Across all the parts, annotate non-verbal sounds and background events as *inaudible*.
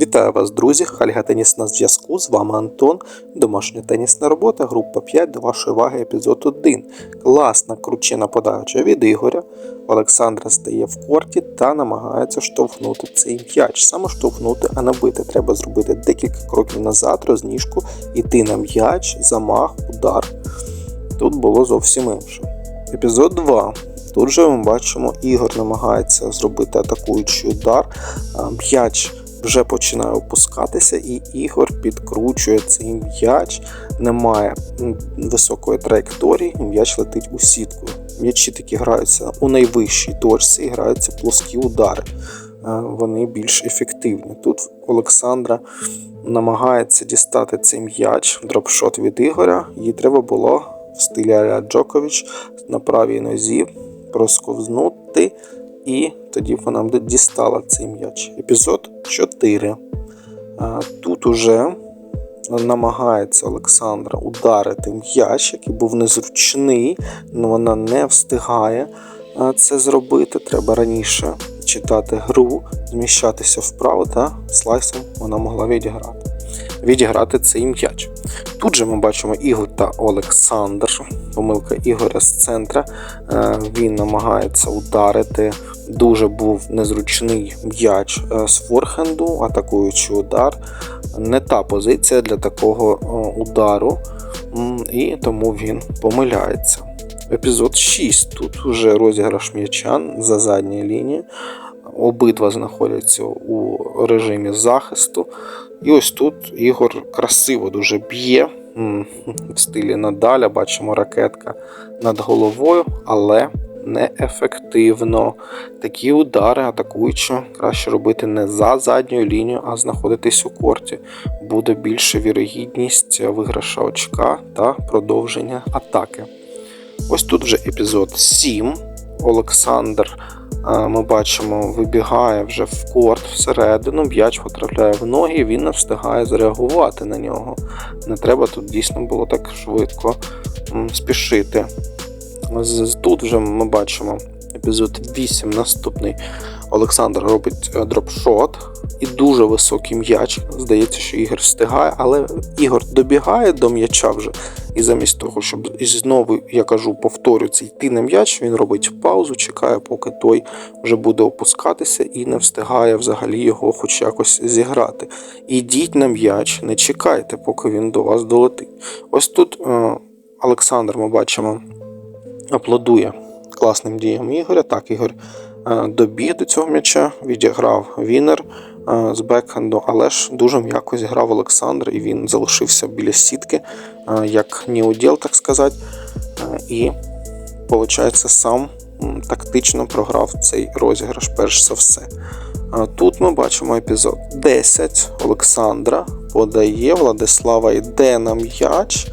Вітаю вас, друзі! Хальга Теніс на зв'язку. З вами Антон. Домашня тенісна робота, група 5 до вашої уваги, епізод 1. Класна кручена подача від Ігоря. Олександра стає в корті та намагається штовхнути цей м'яч. Саме штовхнути, а набити. Треба зробити декілька кроків назад, розніжку, іти на м'яч, замах, удар. Тут було зовсім інше. Епізод 2. Тут же ми бачимо, Ігор намагається зробити атакуючий удар. М'яч вже починає опускатися, і Ігор підкручує цей м'яч. Немає високої траєкторії, і м'яч летить у сітку. М'ячі такі граються у найвищій точці, і граються плоскі удари. Е, Вони більш ефективні. Тут Олександра намагається дістати цей м'яч, дропшот від Ігоря. Їй треба було в стилі Аля Джокович на правій нозі просковзнути, і тоді вона б дістала цей м'яч. Епізод 4. Тут уже намагається Олександра ударити м'яч, який був незручний, але вона не встигає це зробити. Треба раніше читати гру, зміщатися вправо та слайсом вона могла відіграти. Відіграти цей м'яч. Тут же ми бачимо Ігор та Олександр. Помилка Ігоря з центра. Е, Він намагається ударити. Дуже був незручний м'яч е, з форхенду, атакуючий удар. Не та позиція для такого е, удару, і тому він помиляється. Епізод 6. Тут вже розіграш м'яча за задньою лінією. Обидва знаходяться у режимі захисту. І ось тут Ігор красиво дуже б'є *laughs* в стилі Надаля. Бачимо ракетка над головою, але неефективно. Такі удари атакуючи краще робити не за задньою лінією, а знаходитись у корті. Буде більша вірогідність виграша очка та продовження атаки. Ось тут вже епізод 7. Олександр ми бачимо, вибігає вже в корт всередину, м'яч потрапляє в ноги, він не встигає зреагувати на нього. Не треба тут дійсно було так швидко спішити. Тут вже ми бачимо епізод 8 наступний. Олександр робить е, дропшот і дуже високий м'яч. Здається, що Ігор встигає, але Ігор добігає до м'яча вже. І замість того, щоб знову, я кажу, повторю це йти на м'яч, він робить паузу, чекає, поки той вже буде опускатися і не встигає взагалі його хоч якось зіграти. Ідіть на м'яч, не чекайте, поки він до вас долетить. Ось тут е, Олександр, ми бачимо, аплодує класним діям Ігоря. Так, Ігор е, добіг до цього м'яча, відіграв Вінер е, з бекхенду, але ж дуже м'яко зіграв Олександр, і він залишився біля сітки, е, як неуділ, так сказати. Е, І, виходить, сам тактично програв цей розіграш, перш за все. Тут ми бачимо епізод 10 Олександра подає, Владислава йде на м'яч,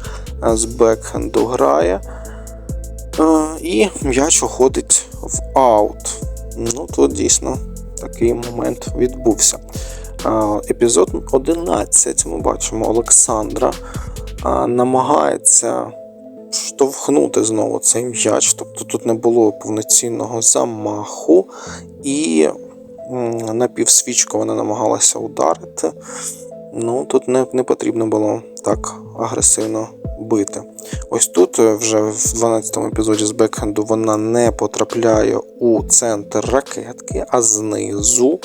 е, з бекхенду грає. Е, І м'яч уходить в аут. Ну, тут дійсно такий момент відбувся. Е, Епізод 11 ми бачимо Олександра е, намагається штовхнути знову цей м'яч, тобто тут не було повноцінного замаху, і м, напівсвічку вона намагалася ударити. Ну, тут не, не потрібно було так агресивно бити. Ось тут е, вже в 12-му епізоді з бекхенду вона не потрапляє у центр ракетки, а знизу.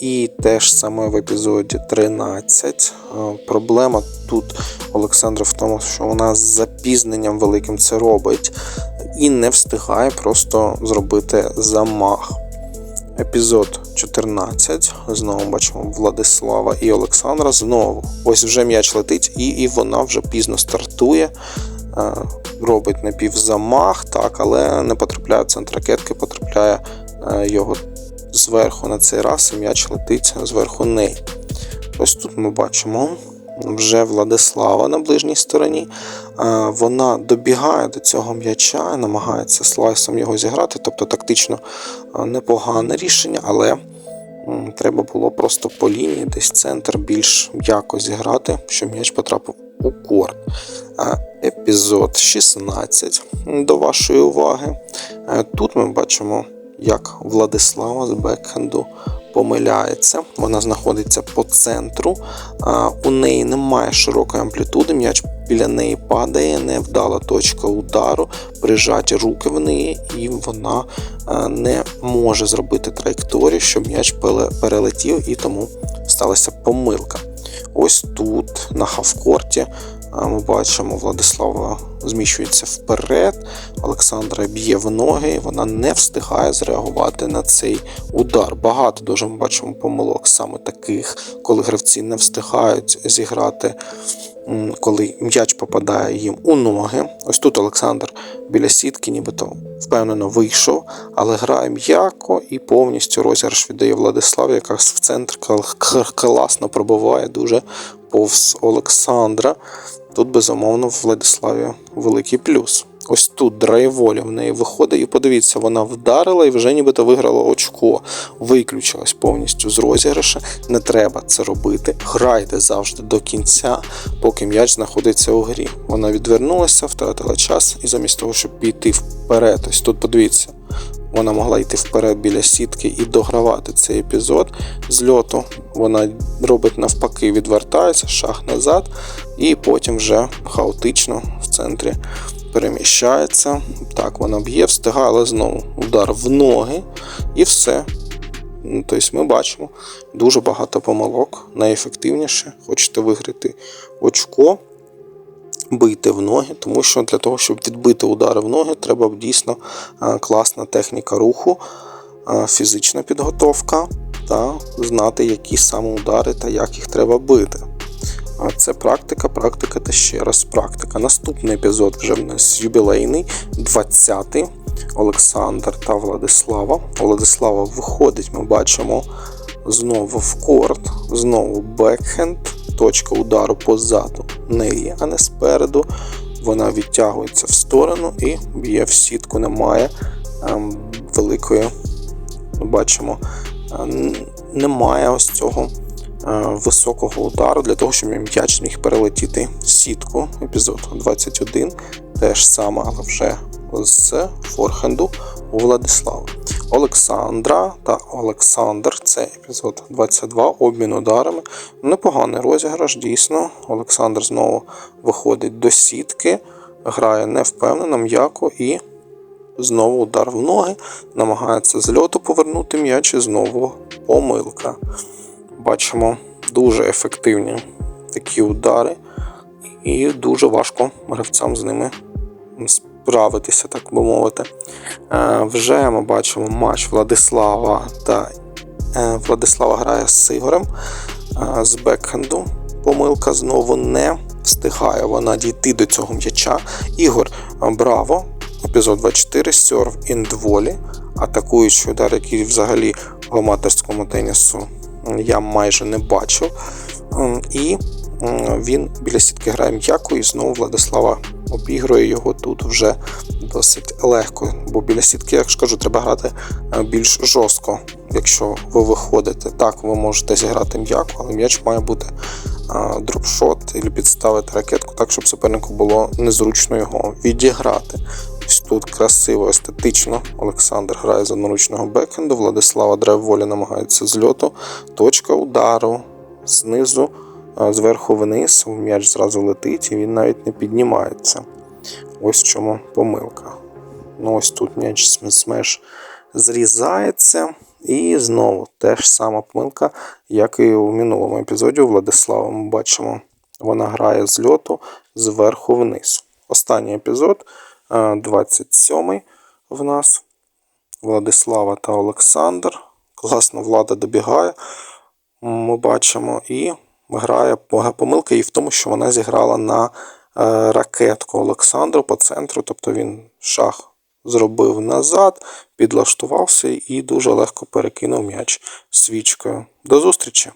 І теж саме в епізоді 13. Е, Проблема тут Олександра в тому, що вона з запізненням великим це робить і не встигає просто зробити замах. Епізод 14. Знову бачимо Владислава і Олександра. Знову. Ось вже м'яч летить, і, і вона вже пізно стартує. е, Робить напівзамах, так, але не потрапляє в центр ракетки, потрапляє е, його зверху на цей раз, і м'яч летить зверху неї. Ось тут ми бачимо вже Владислава на ближній стороні. Е, Вона добігає до цього м'яча, намагається слайсом його зіграти, тобто тактично непогане рішення, але треба було просто по лінії, десь центр більш м'яко зіграти, щоб м'яч потрапив у корт. Епізод 16 до вашої уваги. Е, Тут ми бачимо, як Владислава з бекхенду помиляється. Вона знаходиться по центру. У неї немає широкої амплітуди. М'яч біля неї падає, невдала точка удару, прижаті руки в неї, і вона не може зробити траєкторію, щоб м'яч перелетів, і тому сталася помилка. Ось тут, на хавкорті, ми бачимо, Владислава зміщується вперед, Олександра б'є в ноги, вона не встигає зреагувати на цей удар. Багато дуже ми бачимо помилок саме таких, коли гравці не встигають зіграти, коли м'яч попадає їм у ноги. Ось тут Олександр біля сітки, нібито впевнено вийшов, але грає м'яко і повністю розіграш віддає Владиславі, яка в центр класно пробиває дуже повз Олександра. Тут, безумовно, в Владиславі великий плюс. Ось тут драйволя в неї виходить, і подивіться, вона вдарила і вже нібито виграла очко. Виключилась повністю з розіграша. Не треба це робити. Грайте завжди до кінця, поки м'яч знаходиться у грі. Вона відвернулася, втратила час, і замість того, щоб піти вперед, ось тут подивіться. Вона могла йти вперед біля сітки і догравати цей епізод. З льоту вона робить навпаки, відвертається, шаг назад, і потім вже хаотично в центрі переміщається. Так, вона б'є, встигає, але знову удар в ноги, і все. Ну, Тобто ми бачимо дуже багато помилок, найефективніше. Хочете виграти очко, бийте в ноги, тому що для того, щоб відбити удари в ноги, треба дійсно е, класна техніка руху, е, фізична підготовка та знати, які саме удари та як їх треба бити. А це практика, практика та ще раз практика. Наступний епізод вже в нас юбілейний, 20-й. Олександр та Владислава. Владислава виходить, ми бачимо знову в корт, знову бекхенд, точка удару позаду неї, а не спереду. Вона відтягується в сторону і б'є в сітку. Немає ем, великої, ми бачимо, е, н- немає ось цього високого удару для того, щоб м'яч міг перелетіти сітку. Епізод 21. Теж саме, але вже з форхенду у Владислава. Олександра та Олександр. Це епізод 22. Обмін ударами. Непоганий розіграш, дійсно. Олександр знову виходить до сітки, грає невпевнено, м'яко і знову удар в ноги. Намагається з льоту повернути м'яч і знову помилка. Бачимо дуже ефективні такі удари, і дуже важко гравцям з ними справитися, так би мовити. Е, Вже ми бачимо матч Владислава та е, Владислава грає з Ігорем е, з бекхенду. Помилка знову не встигає вона дійти до цього м'яча. Ігор браво! Епізод 24 серв індволі. Атакуючий удар, який взагалі в аматорському тенісу я майже не бачив. М, І він біля сітки грає м'яко, і знову Владислава обігрує його тут вже досить легко. Бо біля сітки, як ж кажу, треба грати е, більш жорстко, якщо ви виходите. Так, ви можете зіграти м'яко, але м'яч має бути е, дропшот і підставити ракетку так, щоб супернику було незручно його відіграти. Ось тут красиво, естетично. Олександр грає з одноручного бекхенду, Владислава драйволі намагається з льоту. Точка удару знизу, зверху вниз, м'яч зразу летить і він навіть не піднімається. Ось в чому помилка. Ну ось тут м'яч см- смеш зрізається. І знову теж сама помилка, як і у минулому епізоді у Владислава. Ми бачимо, вона грає з льоту зверху вниз. Останній епізод, е, 27-й в нас. Владислава та Олександр. Класно влада добігає. Ми бачимо і грає помилка і в тому, що вона зіграла на е, ракетку Олександру по центру, тобто він шах зробив назад, підлаштувався і дуже легко перекинув м'яч свічкою. До зустрічі!